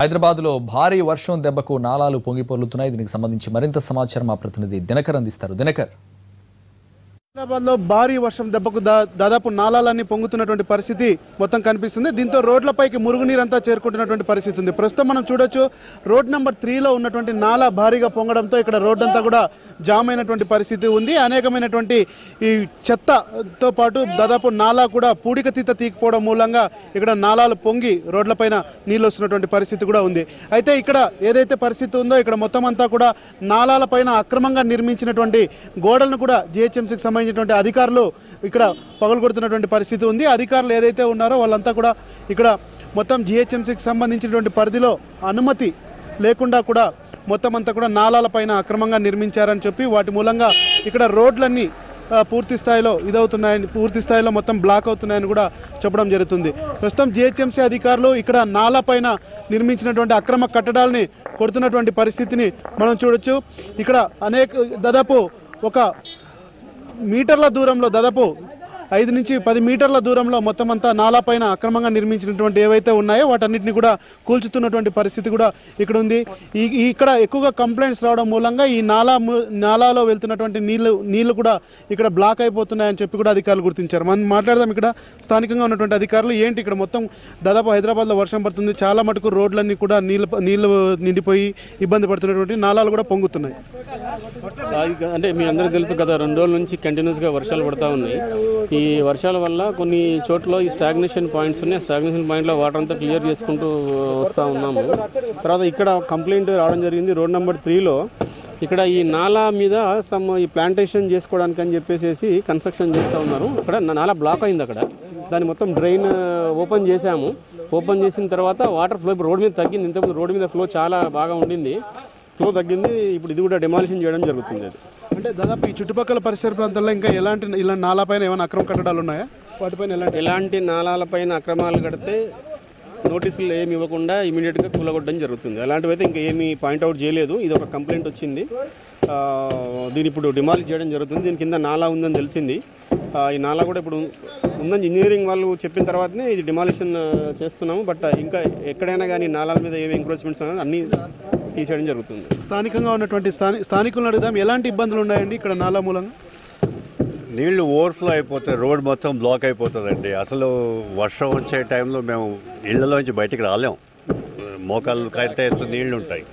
హైదరాబాద్లో భారీ వర్షం దెబ్బకు నాలాలు పొంగిపొర్లుతున్నాయి. దీనికి సంబంధించి మరింత సమాచారం మా ప్రతినిధి దినకర్ అందిస్తారు. దినకర్. హైదరాబాద్లో భారీ వర్షం దెబ్బకు దా- దాదాపు నాలాలన్నీ పొంగుతున్నటువంటి పరిస్థితి మొత్తం కనిపిస్తుంది. దీంతో రోడ్లపైకి మురుగునీరంతా చేరుకుంటున్నటువంటి పరిస్థితి ఉంది. ప్రస్తుతం మనం చూడొచ్చు రోడ్ నెంబర్ త్రీలో ఉన్నటువంటి నాలా భారీగా పొంగడంతో ఇక్కడ రోడ్ అంతా కూడా జామ్ అయినటువంటి పరిస్థితి ఉంది. అనేకమైనటువంటి ఈ చెత్తతో పాటు దాదాపు నాలా కూడా పూడికతీత తీకపోవడం మూలంగా ఇక్కడ నాలాలు పొంగి రోడ్లపైన నీళ్ళు వస్తున్నటువంటి పరిస్థితి కూడా ఉంది. అయితే ఇక్కడ ఏదైతే పరిస్థితి ఉందో ఇక్కడ మొత్తం అంతా కూడా నాలాలపైన అక్రమంగా నిర్మించినటువంటి గోడలను కూడా జిహెచ్ఎంసీకి సంబంధించినటువంటి అధికారులు ఇక్కడ పగలగొడుతున్నటువంటి పరిస్థితి ఉంది. అధికారులు ఏదైతే ఉన్నారో వాళ్ళంతా కూడా ఇక్కడ మొత్తం జిహెచ్ఎంసీకి సంబంధించినటువంటి పరిధిలో అనుమతి లేకుండా కూడా మొత్తం అంతా కూడా నాలాలపైన అక్రమంగా నిర్మించారని చెప్పి వాటి మూలంగా ఇక్కడ రోడ్లన్నీ పూర్తి స్థాయిలో ఇదవుతున్నాయని పూర్తి స్థాయిలో మొత్తం బ్లాక్ అవుతున్నాయని కూడా చెప్పడం జరుగుతుంది. ప్రస్తుతం జిహెచ్ఎంసీ అధికారులు ఇక్కడ నాలా పైన నిర్మించినటువంటి అక్రమ కట్టడాలని కొడుతున్నటువంటి పరిస్థితిని మనం చూడొచ్చు. ఇక్కడ అనేక దాదాపు ఒక మీటర్ల దూరంలో దాదాపు ఐదు నుంచి పది మీటర్ల దూరంలో మొత్తం అంతా నాలా పైన అక్రమంగా నిర్మించినటువంటి ఏవైతే ఉన్నాయో వాటన్నిటిని కూడా కూల్చుతున్నటువంటి పరిస్థితి కూడా ఇక్కడ ఉంది. ఈ ఇక్కడ ఎక్కువగా కంప్లైంట్స్ రావడం మూలంగా ఈ నాలా నాలాలో వెళ్తున్నటువంటి నీళ్ళు నీళ్ళు కూడా ఇక్కడ బ్లాక్ అయిపోతున్నాయని చెప్పి కూడా అధికారులు గుర్తించారు. మనం మాట్లాడదాం ఇక్కడ. స్థానికంగా ఉన్నటువంటి అధికారులు ఏంటి ఇక్కడ మొత్తం దాదాపు హైదరాబాద్లో వర్షం పడుతుంది. చాలా మటుకు రోడ్లన్నీ కూడా నీళ్ళు నీళ్ళు నిండిపోయి ఇబ్బంది పడుతున్నటువంటి నాలాలు కూడా పొంగుతున్నాయి. అంటే మీ అందరికీ తెలుసు గత రెండు రోజుల నుంచి కంటిన్యూస్గా వర్షాలు పడతా ఉన్నాయి. ఈ వర్షాల వల్ల కొన్ని చోట్ల ఈ స్టాగ్నేషన్ పాయింట్స్ ఉన్నాయి. స్టాగ్నేషన్ పాయింట్లో వాటర్ అంతా క్లియర్ చేసుకుంటూ వస్తూ ఉన్నాము. తర్వాత ఇక్కడ కంప్లైంట్ రావడం జరిగింది. రోడ్ నెంబర్ త్రీలో ఇక్కడ ఈ నాలా మీద సమ్ ఈ ప్లాంటేషన్ చేసుకోవడానికి అని చెప్పేసి కన్స్ట్రక్షన్ చేస్తూ ఉన్నారు. అక్కడ నాలా బ్లాక్ అయింది అక్కడ. దాన్ని మొత్తం డ్రైన్ ఓపెన్ చేశాము. ఓపెన్ చేసిన తర్వాత వాటర్ ఫ్లో రోడ్ మీద తగ్గింది. ఇంతకుముందు రోడ్ మీద ఫ్లో చాలా బాగా ఉండింది. ఫ్లో తగ్గింది. ఇప్పుడు ఇది కూడా డెమాలిషన్ చేయడం జరుగుతుంది అది. అంటే దాదాపు ఈ చుట్టుపక్కల పరిసర ప్రాంతాల్లో ఇంకా ఎలాంటి ఇలా నాలా పైన ఏమైనా అక్రమ కట్టడాలు ఉన్నాయా? వాటిపైన ఎలాంటి ఎలాంటి నాలాలపైన అక్రమాలు కడితే నోటీసులు ఏమి ఇవ్వకుండా ఇమీడియట్గా కూలగొట్టడం జరుగుతుంది. అలాంటివి అయితే ఇంకా ఏమీ పాయింట్అవుట్ చేయలేదు. ఇది ఒక కంప్లైంట్ వచ్చింది. ఆ, దీన్ని ఇప్పుడు డిమాలిష్ చేయడం జరుగుతుంది. దీని కింద నాలా ఉందని తెలిసింది. ఈ నాలా కూడా ఇప్పుడు ఉందని ఇంజనీరింగ్ వాళ్ళు చెప్పిన తర్వాతనే ఇది డిమాలిషన్ చేస్తున్నాము. బట్ ఇంకా ఎక్కడైనా కానీ నాలాల మీద ఏమి ఎంక్రోచ్మెంట్స్ అన్నీ తీసేయడం జరుగుతుంది. స్థానికంగా ఉన్నటువంటి స్థాని స్థానికులను అడుగుదాం. ఎలాంటి ఇబ్బందులు ఉన్నాయండి ఇక్కడ నాలా మూలంగా? నీళ్ళు ఓవర్ఫ్లో అయిపోతే రోడ్ మొత్తం బ్లాక్ అయిపోతుందండి. అసలు వర్షం వచ్చే టైంలో మేము ఇళ్ళలోంచి బయటికి రాలేం. మోకాళ్ళు కైతే ఎత్తు నీళ్ళు ఉంటాయి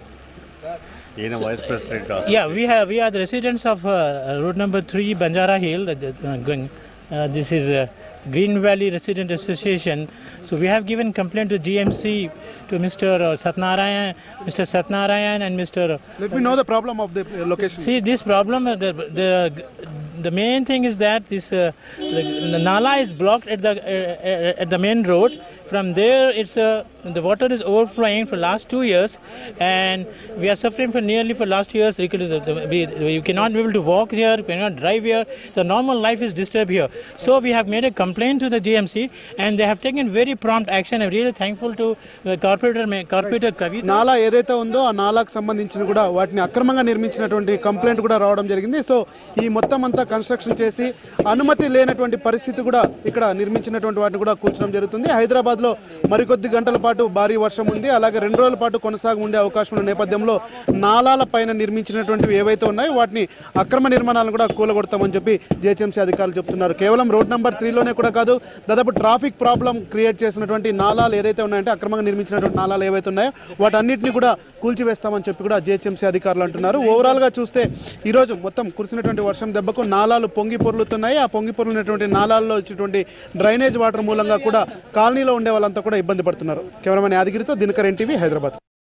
You're vice president also. Yeah, we have we are the residents of uh, road number three, Banjara Hill. Uh, uh, this is a Green Valley Resident Association. So we have given complaint to GMC, to Mr. Uh, Satnarayan, Mr. Satnarayan and Mr. Let me know the problem of the location. See, this problem, the, the, the main thing is that this uh, the, the nala is blocked at the uh, uh, at the main road. From there, it's uh, the water is overflowing for last two years, and we are suffering for nearly for last years we, we cannot be able to walk here, we cannot drive here. The normal life is disturbed here. So we have made a complaint to the GMC, and they have taken very prompt action. I'm really thankful to the corporator, corporator Kavita. నాలా ఏదైతే ఉందో ఆ నాలాకు సంబంధించిన కూడా వాటిని అక్రమంగా నిర్మించినటువంటి complaint కూడా రావడం జరిగింది సో ఈ మొత్తం అంతా కన్స్ట్రక్షన్ చేసి అనుమతి లేనటువంటి పరిస్థితి కూడా ఇక్కడ నిర్మించినటువంటి వాటిని కూడా కూర్చడం జరుగుతుంది. హైదరాబాద్లో మరికొద్ది గంటల పాటు భారీ వర్షం ఉంది. అలాగే రెండు రోజుల పాటు కొనసాగి ఉండే అవకాశం ఉన్న నేపథ్యంలో నాలాల పైన నిర్మించినటువంటివి ఏవైతే ఉన్నాయో వాటిని అక్రమ నిర్మాణాలను కూడా కూలగొడతామని చెప్పి జిహెచ్ఎంసీ అధికారులు చెప్తున్నారు. కేవలం రోడ్ నెంబర్ త్రీలోనే కూడా కాదు దాదాపు ట్రాఫిక్ ప్రాబ్లం క్రియేట్ చేసినటువంటి నాలాలు ఏదైతే ఉన్నాయంటే అక్రమంగా నిర్మించినటువంటి నాలాలు ఏవైతే ఉన్నాయో వాటన్నిటిని కూడా కూల్చివేస్తామని చెప్పి కూడా జిహెచ్ఎంసీ అధికారులు అంటున్నారు. ఓవరాల్గా చూస్తే ఈరోజు మొత్తం కురిసినటువంటి వర్షం దెబ్బకు నాలాలు పొంగి పొర్లుతున్నాయి. ఆ పొంగి పొర్లినటువంటి నాలాల్లో వచ్చేటువంటి డ్రైనేజ్ వాటర్ మూలంగా కూడా కాలనీలో ఉండే వాళ్ళంతా కూడా ఇబ్బంది పడుతున్నారు. కెమెరామెన్ యాదగిరితో దినకర్ ఎన్టీవీ హైదరాబాద్.